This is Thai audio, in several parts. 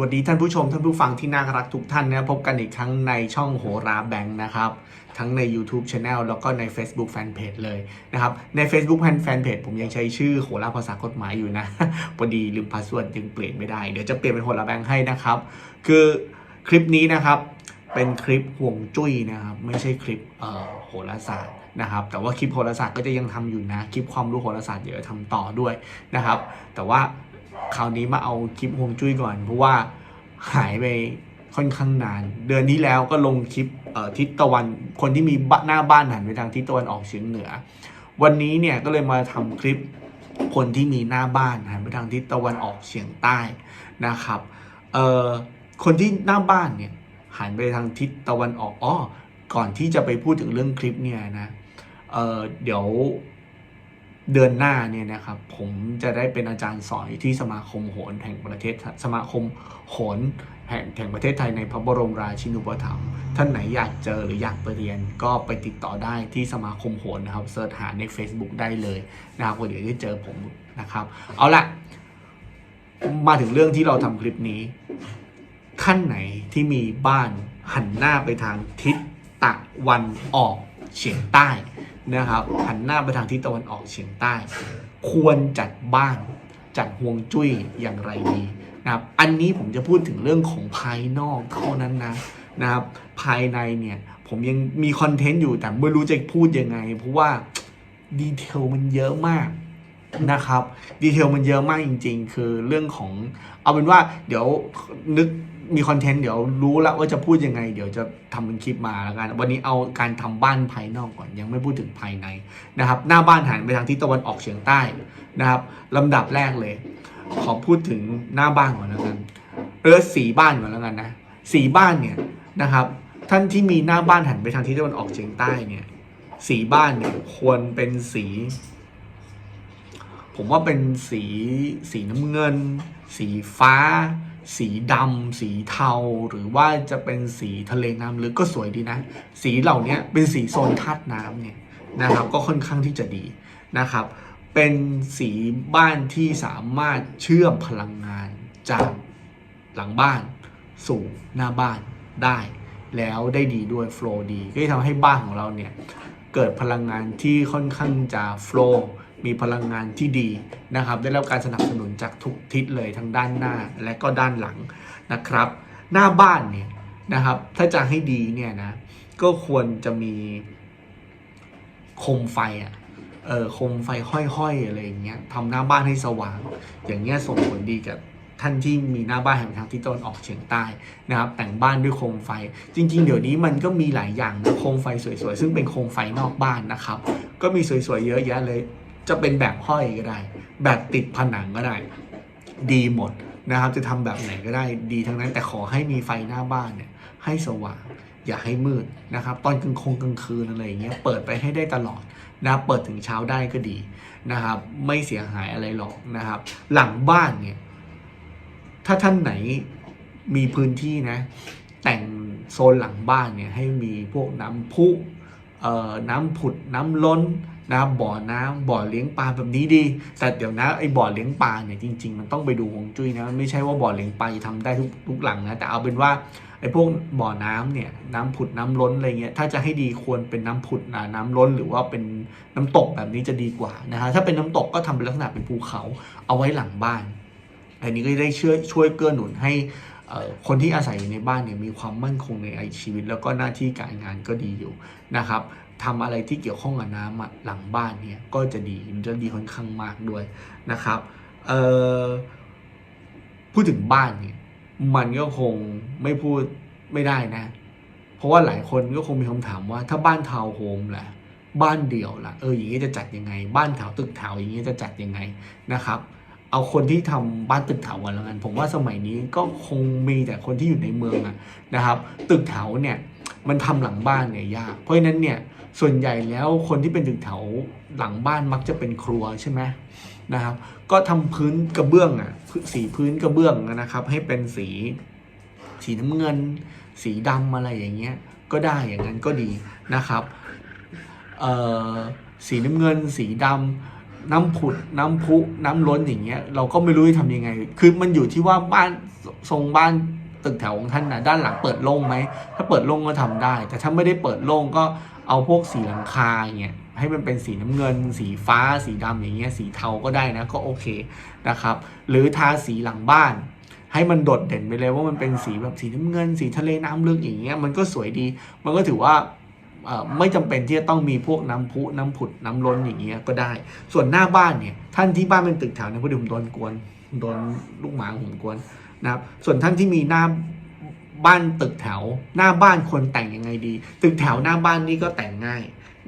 วัสดีท่านผู้ชมท่านผู้ฟังที่น่ารักทุกท่านนะพบกันอีกครั้งในช่องโหราแบงค์นะครับ ทั้งใน YouTube Channel แล้วก็ใน Facebook Fanpage เลยนะครับ ใน Facebook Fan Fanpage ผมยังใช้ชื่อโหราภาษากฎหมายอยู่นะ พอดีลืมพาสเวิร์ดยังเปลี่ยนไม่ได้ เดี๋ยวจะเปลี่ยนเป็นโหราแบงค์ให้นะครับ คือคลิปนี้นะครับเป็นคลิปห่วงจุ้ยนะครับ ไม่ใช่คลิปเออโหราศาสตร์นะครับ แต่ว่าคลิปโหราศาสตร์ก็จะยังทำอยู่นะ คลิปความรู้โหราศาสตร์เดี๋ยวจะทำต่อด้วยนะครับ แต่ว่า คราวนี้มาเอาคลิปห่วงจุ้ยก่อน เพราะว่าหายไปค่อนข้างนาน เดือนที่แล้วก็ลงคลิปทิศตะวันคนที่มีบ้านหน้าบ้านหันไปทางทิศตะวันออกเฉียงเหนือ วันนี้เนี่ยก็เลยมาทำคลิปคนที่มีหน้าบ้านหันไปทางทิศตะวันออกเฉียงใต้นะครับเอ่อคนที่หน้าบ้านเนี่ยหันไปทางทิศตะวันออกอ้อก่อนที่จะไปพูดถึงเรื่องคลิปเนี่ยนะเอ่อเดี๋ยว เดือนหน้าเนี่ยนะครับผมจะได้เป็นอาจารย์สอนที่สมาคมโหรแห่งประเทศสมาคมโหรแห่งแห่งประเทศไทยในพระบรมราชินูปถัมภ์ท่านไหนอยากเจอหรืออยากไปเรียน ก็ไปติดต่อได้ที่สมาคมโหรนะครับเสิร์ชหาใน Facebook ได้เลยนะครับเดี๋ยวได้เจอผมนะครับ เอาละมาถึงเรื่องที่เราทำคลิปนี้ท่านไหนที่มีบ้านหันหน้าไปทางทิศตะวันออกเฉียงใต้ นะครับหันหน้าไปทางทิศตะวันออกเฉียงใต้ ควรจัดบ้านจัดห่วงจุ้ยอย่างไรดีนะครับอันนี้ผมจะพูดถึงเรื่องของภายนอกเท่านั้นนะนะครับภายในเนี่ยผมยังมีคอนเทนต์อยู่แต่ไม่รู้จะพูดยังไง เพราะว่าดีเทลมันเยอะมากนะครับดีเทลมันเยอะมากจริง ๆ คือเรื่องของเอาเป็นว่าเดี๋ยวนึก มีคอนเทนต์เดี๋ยวรู้แล้วว่าจะพูดยังไง เดี๋ยวจะทำเป็นคลิปมาแล้วกันวันนี้เอาการทำบ้านภายนอกก่อนยังไม่พูดถึงภายในนะครับ หน้าบ้านหันไปทางทิศตะวันออกเฉียงใต้นะครับลำดับแรกเลย ขอพูดถึงหน้าบ้านก่อนแล้วกันเออสีบ้านก่อนแล้วกันนะสีบ้านเนี่ยนะครับ ท่านที่มีหน้าบ้านหันไปทางทิศตะวันออกเฉียงใต้เนี่ย สีบ้านเนี่ยควรเป็นสี ผมว่าเป็นสีสีน้ำเงิน สีฟ้า สีดำสีเทาหรือว่าจะเป็นสีทะเลน้ำลึกก็สวยดีนะ สีเหล่านี้เป็นสีโซนธาตุน้ำเนี่ยนะครับก็ค่อนข้างที่จะดีนะครับ เป็นสีบ้านที่สามารถเชื่อมพลังงานจากหลังบ้านสู่หน้าบ้านได้ แล้วได้ดีด้วยโฟล์ดี ก็จะทำให้บ้านของเราเนี่ยเกิดพลังงานที่ค่อนข้างจะโฟล์ มีพลังงานที่ดีนะครับ ได้รับการสนับสนุนจากทุกทิศเลยทั้งด้านหน้าและก็ด้านหลังนะครับ หน้าบ้านเนี่ยนะครับ ถ้าจะให้ดีเนี่ยนะก็ควรจะมีโคมไฟอะเออโคมไฟห้อยๆอะไรอย่างเงี้ยทำหน้าบ้านให้สว่าง อย่างเงี้ยส่งผลดีกับท่านที่มีหน้าบ้านแห่งทางทิศตะวันออกเฉียงใต้นะครับ แต่งบ้านด้วยโคมไฟ จริง ๆ เดี๋ยวนี้มันก็มีหลายอย่างนะโคมไฟสวยๆ ซึ่งเป็นโคมไฟนอกบ้านนะครับ ก็มีสวยๆ เยอะแยะเลย จะเป็นแบบห้อยก็ได้ แบบติดผนังก็ได้ ดีหมดนะครับ จะทำแบบไหนก็ได้ดีทั้งนั้น แต่ขอให้มีไฟหน้าบ้านเนี่ย ให้สว่าง อย่าให้มืดนะครับ ตอนกลางคงกลางคืนอะไรอย่างเงี้ยเปิดไปให้ได้ตลอดนะเปิดถึงเช้าได้ก็ดีนะครับ ไม่เสียหายอะไรหรอกนะครับ หลังบ้านเนี่ย ถ้าท่านไหนมีพื้นที่นะ แต่งโซนหลังบ้านเนี่ยให้มีพวกน้ำพุเอ่อน้ำผุดน้ำล้น นะบ่อน้ำบ่อเลี้ยงปลาแบบนี้ดี แต่เดี๋ยวนะไอ้บ่อเลี้ยงปลาเนี่ยจริง ๆ มันต้องไปดูฮวงจุ้ยนะมันไม่ใช่ว่าบ่อเลี้ยงปลาจะทำได้ทุกทุกหลังนะแต่เอาเป็นว่าไอ้พวกบ่อน้ำเนี่ยน้ำผุดน้ำล้นอะไรเงี้ยถ้าจะให้ดีควรเป็นน้ำผุดนะน้ำล้น หรือว่าเป็นน้ำตกแบบนี้จะดีกว่านะฮะถ้าเป็นน้ำตกก็ทำเป็นลักษณะเป็นภูเขาเอาไว้หลังบ้าน อันนี้ก็ได้ช่วยช่วยเกื้อหนุนให้คนที่อาศัยอยู่ในบ้านเนี่ยมีความมั่นคงในชีวิต แล้วก็หน้าที่การงานก็ดีอยู่นะครับ ทำอะไรที่เกี่ยวข้องกับน้ำหลังบ้านเนี่ยก็จะดีมันจะดีค่อนข้างมากด้วยนะครับเออพูดถึงบ้านเนี่ยมันก็คงไม่พูดไม่ได้นะ เพราะว่าหลายคนก็คงมีคำถามว่า ถ้าบ้านทาวน์โฮมล่ะบ้านเดี่ยวล่ะเอออย่างนี้จะจัดยังไง บ้านแถวตึกแถวอย่างนี้จะจัดยังไงนะครับ เอาคนที่ทำบ้านตึกแถวกันแล้วกันผมว่าสมัยนี้ก็คงมีแต่คนที่อยู่ในเมืองอะนะครับ ตึกแถวเนี่ย มันทำหลังบ้านเนี่ยยาก เพราะฉะนั้นเนี่ยส่วนใหญ่แล้วคนที่เป็นตึกแถวหลังบ้านมักจะเป็นครัวใช่ไหมนะครับ ก็ทำพื้นกระเบื้องอะสีพื้นกระเบื้องนะครับ ให้เป็นสี สีน้ำเงิน สีดำอะไรอย่างเงี้ยก็ได้อย่างนั้นก็ดีนะครับสีน้ำเงิน สีดำน้ำผุดน้ำพุน้ำล้นอย่างเงี้ยเราก็ไม่รู้จะทำยังไง คือมันอยู่ที่ว่าบ้านทรงบ้าน ตึกแถวของท่านนะด้านหลังเปิดโล่งไหมถ้าเปิดโล่งก็ทำได้ แต่ถ้าไม่ได้เปิดโล่งก็เอาพวกสีหลังคาอย่างเงี้ยให้มันเป็นสีน้ำเงิน สีฟ้า สีดำอย่างเงี้ยสีเทาก็ได้นะก็โอเคนะครับ หรือทาสีหลังบ้าน ให้มันโดดเด่นไปเลยว่ามันเป็นสีแบบสีน้ำเงิน สีทะเลน้ำลึกอย่างเงี้ยมันก็สวยดี มันก็ถือว่าไม่จำเป็นที่จะต้องมีพวกน้ำพุน้ำผุดน้ำล้นอย่างเงี้ยก็ได้ ส่วนหน้าบ้านเนี่ยท่านที่บ้านเป็นตึกแถวเนี่ยพอดีผมโดนกวนโดนลูกหมาผมกวน นะครับส่วนท่านที่มีหน้าบ้านตึกแถว หน้าบ้านควรแต่งยังไงดี ตึกแถวหน้าบ้านนี่ก็แต่งง่าย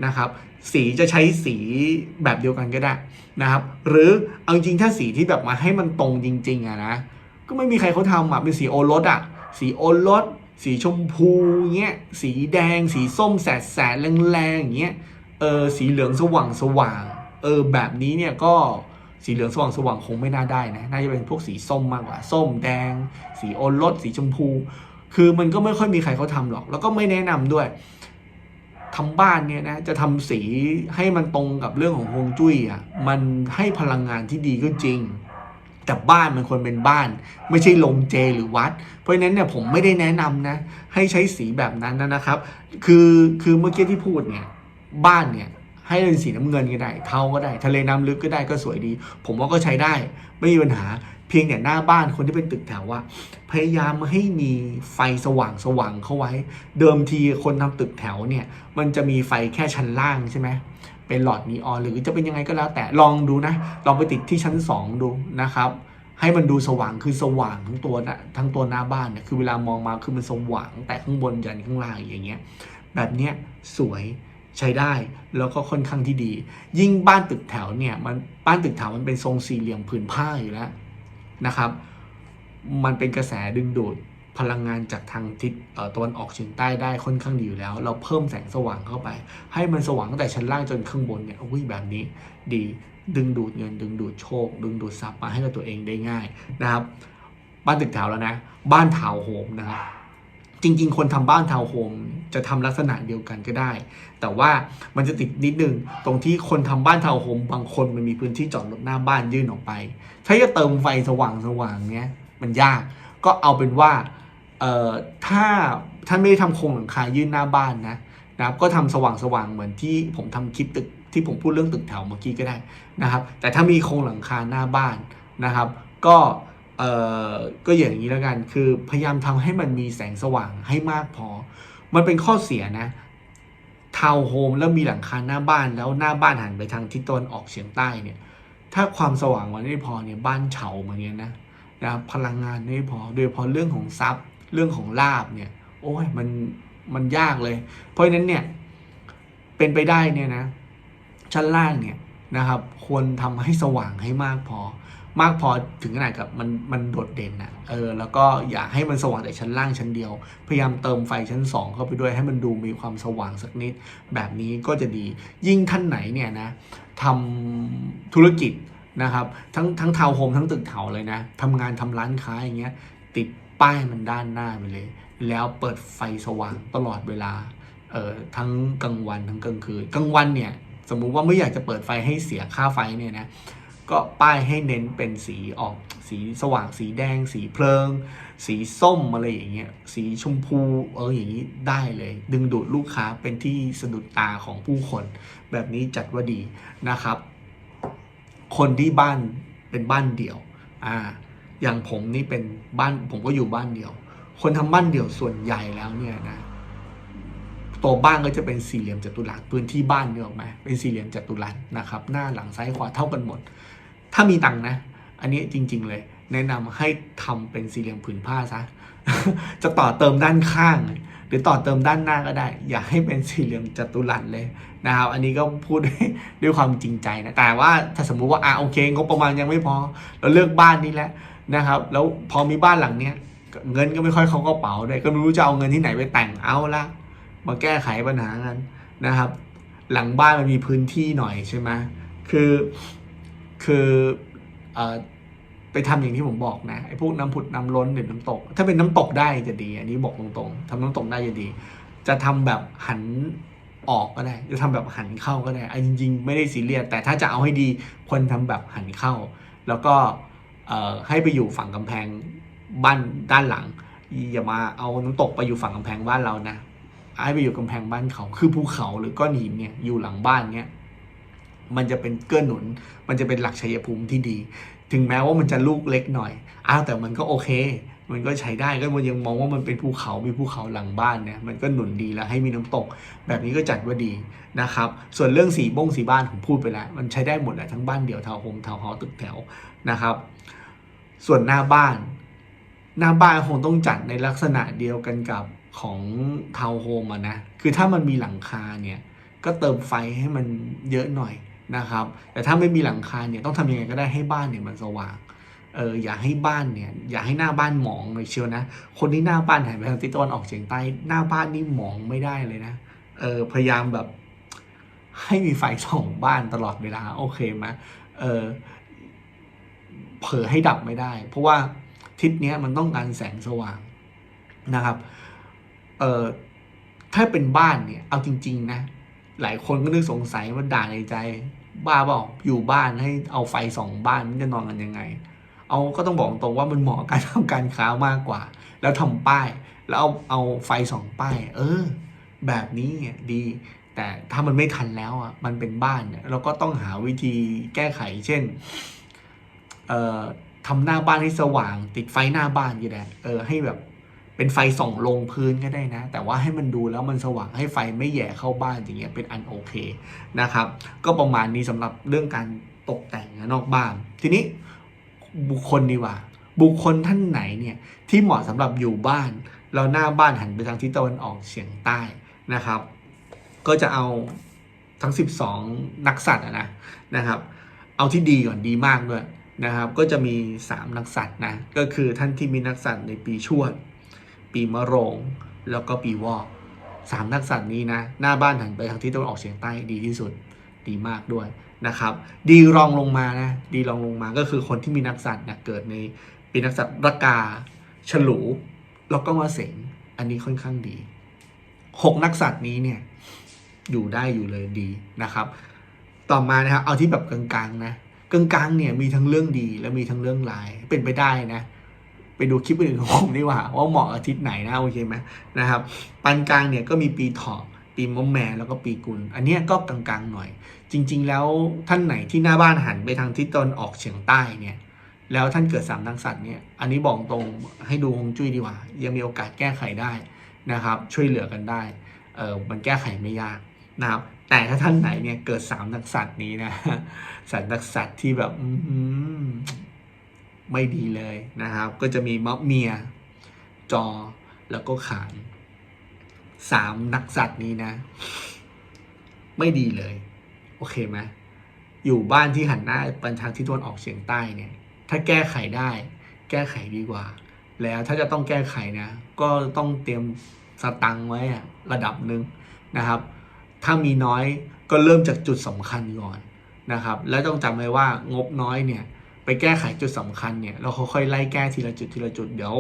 นะครับ สีจะใช้สีแบบเดียวกันก็ได้นะครับ หรือเอาจริงถ้าสีที่แบบมาให้มันตรงจริงๆอะนะก็ไม่มีใครเขาทำอะเป็นสีโอรสอะสีโอรสสีชมพูเงี้ยสีแดง สีส้มแสดแสดแรงๆอย่างเงี้ยเออสีเหลืองสว่างสว่างเออแบบนี้เนี่ยก็ สีเหลืองสว่างสว่างคงไม่น่าได้นะ น่าจะเป็นพวกสีส้มมากกว่า ส้มแดง สีโอรสสีชมพู คือมันก็ไม่ค่อยมีใครเขาทำหรอก แล้วก็ไม่แนะนำด้วยทำบ้านเนี่ยนะจะทำสีให้มันตรงกับเรื่องของฮวงจุ้ยอะ มันให้พลังงานที่ดีก็จริง แต่บ้านมันควรเป็นบ้าน ไม่ใช่โรงเจหรือวัด เพราะฉะนั้นเนี่ยผมไม่ได้แนะนำนะ ให้ใช้สีแบบนั้นนะครับ คือคือเมื่อกี้ที่พูดเนี่ยบ้านเนี่ย ให้เป็นสีน้ำเงินก็ได้ เทาก็ได้ ทะเลน้ำลึกก็ได้ก็สวยดี ผมว่าก็ใช้ได้ ไม่มีปัญหา เพียงแต่หน้าบ้านคนที่เป็นตึกแถวว่า พยายามให้มีไฟสว่างสว่างเข้าไว้ เดิมทีคนทำตึกแถวเนี่ย มันจะมีไฟแค่ชั้นล่างใช่ไหมเป็นหลอดนีออนหรือจะเป็นยังไงก็แล้ว แต่ลองดูนะ ลองไปติดที่ชั้น 2 ดูนะครับ ให้มันดูสว่างคือสว่างทั้งตัวนะทั้งตัวหน้าบ้านเนี่ยคือเวลามองมาคือมันสว่างแต่ข้างบนยันข้างล่างอย่างเงี้ย แบบเนี้ยสวย ใช้ได้แล้วก็ค่อนข้างที่ดี ยิ่งบ้านตึกแถวเนี่ยมันบ้านตึกแถวมันเป็นทรงสี่เหลี่ยมผืนผ้าอยู่แล้วนะครับ มันเป็นกระแสดึงดูดพลังงานจากทางทิศตะวันออกเฉียงใต้ได้ค่อนข้างดีอยู่แล้ว เราเพิ่มแสงสว่างเข้าไป ให้มันสว่างตั้งแต่ชั้นล่างจนข้างบนเนี่ยอุ้ยแบบนี้ดีดึงดูดเงิน ดึงดูดโชค ดึงดูดทรัพย์มาให้กับตัวเองได้ง่ายนะครับ บ้านตึกแถวแล้วนะ บ้านทาวน์โฮมนะครับจริง ๆ คนทำบ้านทาวน์โฮม จะทำลักษณะเดียวกันก็ได้ แต่ว่ามันจะติดนิดนึงตรงที่คนทำบ้านทาวน์โฮมบางคนมันมีพื้นที่จอดรถหน้าบ้านยื่นออกไป ถ้าจะเติมไฟสว่างสว่างเนี้ยมันยากก็เอาเป็นว่าเอ่อถ้าท่านไม่ได้ทำโครงหลังคายื่นหน้าบ้านนะนะครับก็ทำสว่างสว่างเหมือนที่ผมทำคลิปตึกที่ผมพูดเรื่องตึกแถวเมื่อกี้ก็ได้นะครับ แต่ถ้ามีโครงหลังคาหน้าบ้านนะครับ ก็เอ่อก็อย่างนี้แล้วกัน คือพยายามทำให้มันมีแสงสว่างให้มากพอ มันเป็นข้อเสียนะทาวน์โฮมแล้วมีหลังคาหน้าบ้านแล้วหน้าบ้านหันไปทางทิศตะวันออกเฉียงใต้เนี่ย ถ้าความสว่างมันไม่พอเนี่ยบ้านเฉาเหมือนกันนะนะครับพลังงานไม่พอโดยเฉพาะเรื่องของทรัพย์เรื่องของลาบเนี่ย โอ้ยมันมันยากเลย เพราะฉะนั้นเนี่ยเป็นไปได้เนี่ยนะชั้นล่างเนี่ยนะครับ ควรทำให้สว่างให้มากพอ มากพอถึงขนาดกับมันมันโดดเด่นนะเออแล้วก็อย่าให้มันสว่างแต่ชั้นล่างชั้นเดียว พยายามเติมไฟชั้น 2 เข้าไปด้วยให้มันดูมีความสว่างสักนิด แบบนี้ก็จะดียิ่งท่านไหนเนี่ยนะทำธุรกิจนะครับ ทั้งทั้งทาวน์โฮมทั้งตึกแถวเลยนะทำงานทำร้านค้าอย่างเงี้ยติดป้ายมันด้านหน้าไปเลย แล้วเปิดไฟสว่างตลอดเวลาเอ่อทั้งกลางวันทั้งกลางคืนกลางวันเนี่ยสมมุติว่าไม่อยากจะเปิดไฟให้เสียค่าไฟเนี่ยนะ ก็ป้ายให้เน้นเป็นสีออกสีสว่างสีแดง สีเพลิง สีส้มอะไรอย่างเงี้ยสีชมพูเอออย่างนี้ได้เลย ดึงดูดลูกค้าเป็นที่สะดุดตาของผู้คน แบบนี้จัดว่าดีนะครับ คนที่บ้านเป็นบ้านเดี่ยวอ่าอย่างผมนี่เป็นบ้านผมก็อยู่บ้านเดี่ยว คนทำบ้านเดี่ยวส่วนใหญ่แล้วเนี่ยนะตัวบ้านก็จะเป็นสี่เหลี่ยมจัตุรัสพื้นที่บ้านเนี่ยออกไหมเป็นสี่เหลี่ยมจัตุรัสนะครับ หน้าหลังซ้ายขวาเท่ากันหมด ถ้ามีตังค์นะ อันนี้จริง ๆ เลย แนะนำให้ทำเป็นสี่เหลี่ยมผืนผ้าซะ จะต่อเติมด้านข้าง หรือต่อเติมด้านหน้าก็ได้ อย่าให้เป็นสี่เหลี่ยมจัตุรัสเลยนะครับ อันนี้ก็พูดด้วยความจริงใจนะ แต่ว่าถ้าสมมุติว่าอะโอเคงบประมาณยังไม่พอ เราเลือกบ้านนี้แหละนะครับ แล้วพอมีบ้านหลังเนี้ยเงินก็ไม่ค่อยเข้ากระเป๋าด้วยก็ไม่รู้จะเอาเงินที่ไหนไปแต่งเอาละมาแก้ไขปัญหากันนะครับ หลังบ้านมันมีพื้นที่หน่อยใช่ไหมคือ คือไปทำอย่างที่ผมบอกนะไอ้พวกน้ำผุดน้ำล้นหรือน้ำตก ถ้าเป็นน้ำตกได้จะดี อันนี้บอกตรงๆทำน้ำตกได้จะดี จะทำแบบหันออกก็ได้ จะทำแบบหันเข้าก็ได้อันจริง ๆ ไม่ได้ซีเรียสแต่ถ้าจะเอาให้ดีควรทำแบบหันเข้า แล้วก็ให้ไปอยู่ฝั่งกำแพงบ้านด้านหลัง อย่ามาเอาน้ำตกไปอยู่ฝั่งกำแพงบ้านเรานะให้ไปอยู่กำแพงบ้านเขา คือภูเขาหรือก้อนหินเนี่ยอยู่หลังบ้านเนี่ย มันจะเป็นเกื้อหนุน มันจะเป็นหลักชัยภูมิที่ดี ถึงแม้ว่ามันจะลูกเล็กหน่อย อ้าวแต่มันก็โอเค มันก็ใช้ได้ก็มันยังมองว่ามันเป็นภูเขา มีภูเขาหลังบ้านเนี่ย มันก็หนุนดีแล้วให้มีน้ำตก แบบนี้ก็จัดว่าดีนะครับ ส่วนเรื่องสีบ้งสีบ้านผมพูดไปแล้ว มันใช้ได้หมดแหละทั้งบ้านเดี่ยวทาวน์โฮมทาวน์เฮาส์ตึกแถวนะครับ ส่วนหน้าบ้าน หน้าบ้านคงต้องจัดในลักษณะเดียวกันกับของทาวน์โฮมอะนะ คือถ้ามันมีหลังคาเนี่ย ก็เติมไฟให้มันเยอะหน่อย นะครับ แต่ถ้าไม่มีหลังคาเนี่ยต้องทำยังไงก็ได้ให้บ้านเนี่ยมันสว่างเอออย่าให้บ้านเนี่ย อย่าให้หน้าบ้านหมองเลยเชียวนะ คนที่หน้าบ้านหันไปทางทิศตะวันออกเฉียงใต้หน้าบ้านนี่หมองไม่ได้เลยนะเออพยายามแบบ ให้มีไฟส่องบ้านตลอดเวลา โอเคไหมเออเผลอให้ดับไม่ได้ เพราะว่าทิศเนี้ยมันต้องการแสงสว่างนะครับเออถ้าเป็นบ้านเนี่ย เอาจริง ๆ นะ หลายคนก็นึกสงสัยว่าด่าในใจ บ้าบอกอยู่บ้านให้เอาไฟสองบ้านมันจะนอนกันยังไง เอาก็ต้องบอกตรงว่ามันเหมาะการทำการค้ามากกว่า แล้วทำป้าย แล้วเอาเอาไฟสองป้าย เออ แบบนี้ดี แต่ถ้ามันไม่ทันแล้วอะมันเป็นบ้านเนี่ยเราก็ต้องหาวิธีแก้ไข เช่น เอ่อทำหน้าบ้านให้สว่าง ติดไฟหน้าบ้านก็ได้เออให้แบบ เป็นไฟส่องลงพื้นก็ได้นะ แต่ว่าให้มันดูแล้วมันสว่างให้ไฟไม่แย่เข้าบ้านอย่างเงี้ยเป็นอันโอเคนะครับ ก็ประมาณนี้สำหรับเรื่องการตกแต่งนอกบ้าน ทีนี้บุคคลดีกว่า บุคคลท่านไหนเนี่ยที่เหมาะสำหรับอยู่บ้านแล้วหน้าบ้านหันไปทางทิศตะวันออกเฉียงใต้นะครับ ก็จะเอาทั้ง 12 นักสัตว์นะนะครับ เอาที่ดีก่อนดีมากด้วยนะครับ ก็จะมี 3 นักสัตว์นะก็คือท่านที่มีนักสัตว์ในปีชวด ปีมะโรง แล้วก็ปีวอกสามนักสัตว์นี้นะ หน้าบ้านหันไปทางทิศตะวันออกเฉียงใต้ดีที่สุดดีมากด้วยนะครับ ดีรองลงมานะ ดีรองลงมาก็คือคนที่มีนักสัตว์เนี่ยเกิดในปีนักสัตว์รกา ฉลู แล้วก็มาเสงอันนี้ค่อนข้างดีหกนักสัตว์นี้เนี่ยอยู่ได้อยู่เลยดีนะครับ ต่อมานะครับเอาที่แบบกลางๆนะกลางๆเนี่ยมีทั้งเรื่องดีและมีทั้งเรื่องร้ายเป็นไปได้นะ ดูคลิปอื่นของผมดีกว่าว่าเหมาะอาทิตย์ไหนนะโอเคไหมนะครับปานกลางเนี่ยก็มีปีเถาะปีมะแม่แล้วก็ปีกุล อันนี้ก็กลางๆหน่อย จริง ๆ แล้วท่านไหนที่หน้าบ้านหันไปทางทิศตะวันออกเฉียงใต้เนี่ยแล้วท่านเกิดสามนักสัตว์เนี่ยอันนี้บอกตรงให้ดูฮงจุ้ยดีกว่า ยังมีโอกาสแก้ไขได้นะครับ ช่วยเหลือกันได้เออมันแก้ไขไม่ยากนะครับแต่ถ้าท่านไหนเนี่ยเกิดสามนักสัตว์นี้นะสัตว์นักสัตว์ที่แบบอืม ไม่ดีเลยนะครับ ก็จะมีมะเมีย จอแล้วก็ขานสามนักสัตว์นี้นะ ไม่ดีเลย โอเคไหมอยู่บ้านที่หันหน้าไปทางทิศตะวันออกเฉียงใต้เนี่ย ถ้าแก้ไขได้ แก้ไขดีกว่า แล้วถ้าจะต้องแก้ไขนะ ก็ต้องเตรียมสตังค์ไว้อะระดับหนึ่งนะครับ ถ้ามีน้อยก็เริ่มจากจุดสำคัญก่อนนะครับ แล้วต้องจำไว้ว่างบน้อยเนี่ย ไปแก้ไขจุดสำคัญเนี่ยเราค่อยๆไล่แก้ทีละจุดทีละจุดเดี๋ยว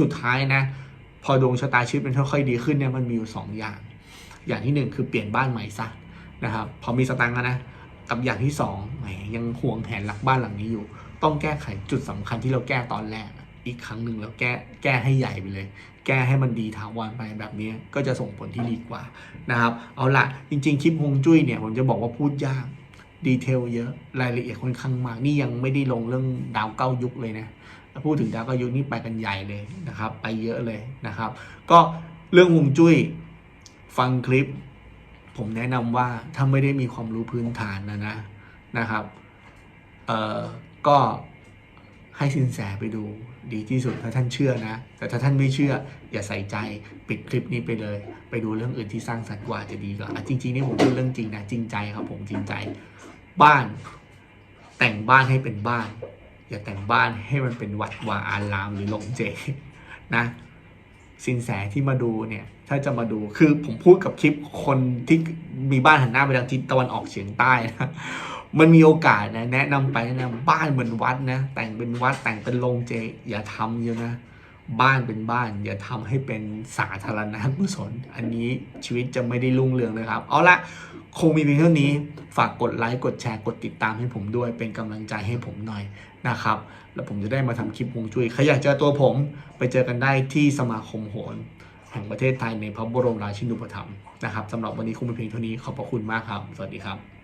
สุดท้ายนะ พอดวงชะตาชีวิตมันค่อยๆดีขึ้นเนี่ยมันมีอยู่สองอย่าง อย่างที่หนึ่งคือเปลี่ยนบ้านใหม่ซะนะครับพอมีสตังค์แล้วนะกับอย่างที่สองแหมยังห่วงแผนหลักบ้านหลังนี้อยู่ ต้องแก้ไขจุดสำคัญที่เราแก้ตอนแรก อีกครั้งหนึ่งแล้วแก้แก้ให้ใหญ่ไปเลย แก้ให้มันดีถาวรไปแบบนี้ก็จะส่งผลที่ดีกว่านะครับเอาละจริงๆคลิปฮวงจุ้ยเนี่ยผมจะบอกว่าพูดยาก ดีเทลเยอะรายละเอียดค่อนข้างมาก นี่ยังไม่ได้ลงเรื่องดาวเก้ายุคเลยนะพูดถึงดาวเก้ายุคนี่ไปกันใหญ่เลยนะครับ ไปเยอะเลยนะครับ ก็เรื่องฮวงจุ้ยฟังคลิป ผมแนะนำว่าถ้าไม่ได้มีความรู้พื้นฐานนะนะนะครับเอ่อก็ให้สินแสไปดู ดีที่สุดถ้าท่านเชื่อนะ แต่ถ้าท่านไม่เชื่อ อย่าใส่ใจปิดคลิปนี้ไปเลย ไปดูเรื่องอื่นที่สร้างสรรค์กว่าจะดีกว่าจริงๆนี่ผมพูดเรื่องจริงนะจริงใจครับผมจริงใจ บ้าน แต่งบ้านให้เป็นบ้าน อย่าแต่งบ้านให้มันเป็นวัดวาอารามหรือหลงเจนะสินแสที่มาดูเนี่ย ถ้าจะมาดูคือผมพูดกับคลิปคนที่มีบ้านหันหน้าไปทางทิศตะวันออกเฉียงใต้นะ มันมีโอกาสนะ แนะนำไปนะบ้านเหมือนวัดนะ แต่งเป็นวัดแต่งเป็นโรงเจ อย่าทำเยอะนะ บ้านเป็นบ้าน อย่าทำให้เป็นสาธารณกุศลอันนี้ชีวิตจะไม่ได้รุ่งเรืองเลยครับ เอาละคงมีเพียงเท่านี้ ฝากกดไลค์ กดแชร์ กดติดตามให้ผมด้วย เป็นกำลังใจให้ผมหน่อยนะครับ แล้วผมจะได้มาทำคลิปวงจุ้ยใครอยากเจอตัวผมไปเจอกันได้ที่สมาคมโหรแห่งประเทศไทยในพระบรมราชินูปถัมภ์นะครับสำหรับวันนี้คงเป็นเพียงเท่านี้ขอบพระคุณมากครับ สวัสดีครับ